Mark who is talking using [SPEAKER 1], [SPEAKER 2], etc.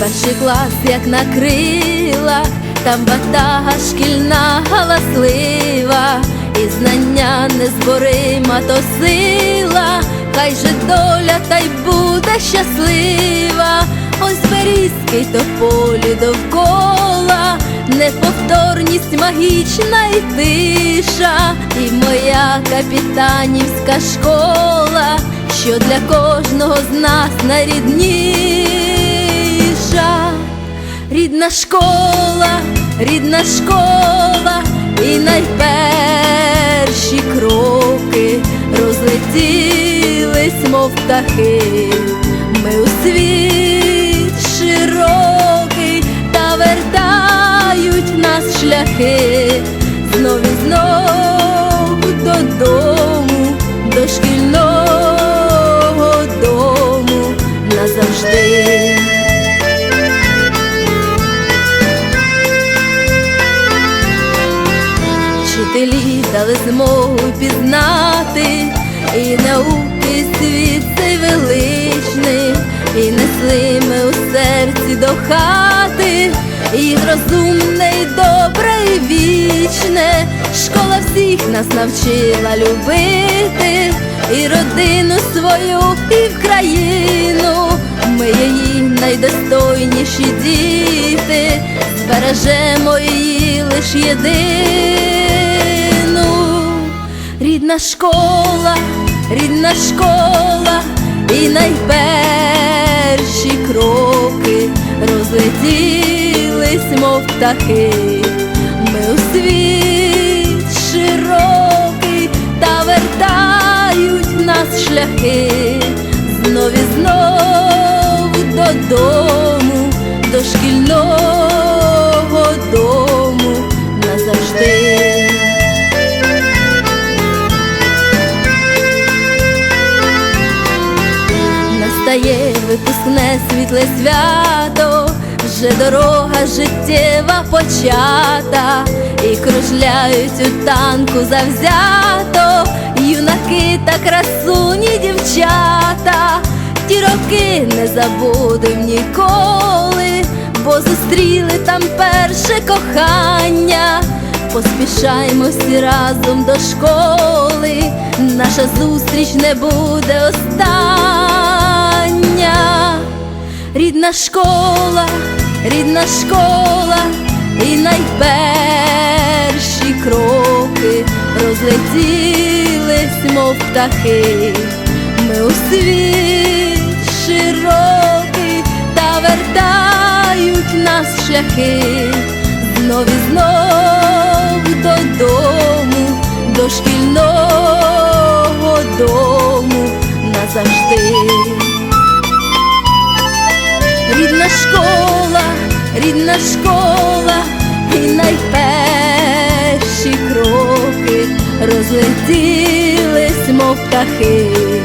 [SPEAKER 1] перший клас, як на крилах, там ватага шкільна галаслива, і знання незборима то сила, хай же доля та й буде щаслива, ось берізький тополі довкола, неповторність магічна і тиша, і моя капітанівська школа, що для кожного з нас найрідніша. Рідна школа, рідна школа, і найперші кроки розлетілись, мов птахи. Ми у світ широкий та вертають нас шляхи знов і знов додому, Вчителі дали змогу пізнати і науки світ цей величний, і несли ми у серці до хати, і розумне, і добре, і вічне. Школа всіх нас навчила любити, і родину свою, і в країну. Ми її найдостойніші діти, збережемо її лиш єдину. Рідна школа, рідна школа, і найперші кроки розлетілись, мов птахи. Ми у світ широкий та вертають нас шляхи знов і знов додому, до шкільного випускне світле свято, вже дорога життєва почата, і кружляють у танку завзято, юнаки та красуні дівчата, ті роки не забудем ніколи, бо зустріли там перше кохання. Поспішаймо всі разом до школи, наша зустріч не буде остання. Рідна школа, рідна школа, і найперші кроки розлетілись, мов птахи. Ми у світ широкий та вертають нас шляхи знов і знов додому, до шкільного Рідна школа, рідна школа, і найперші кроки розлетілись, мов птахи.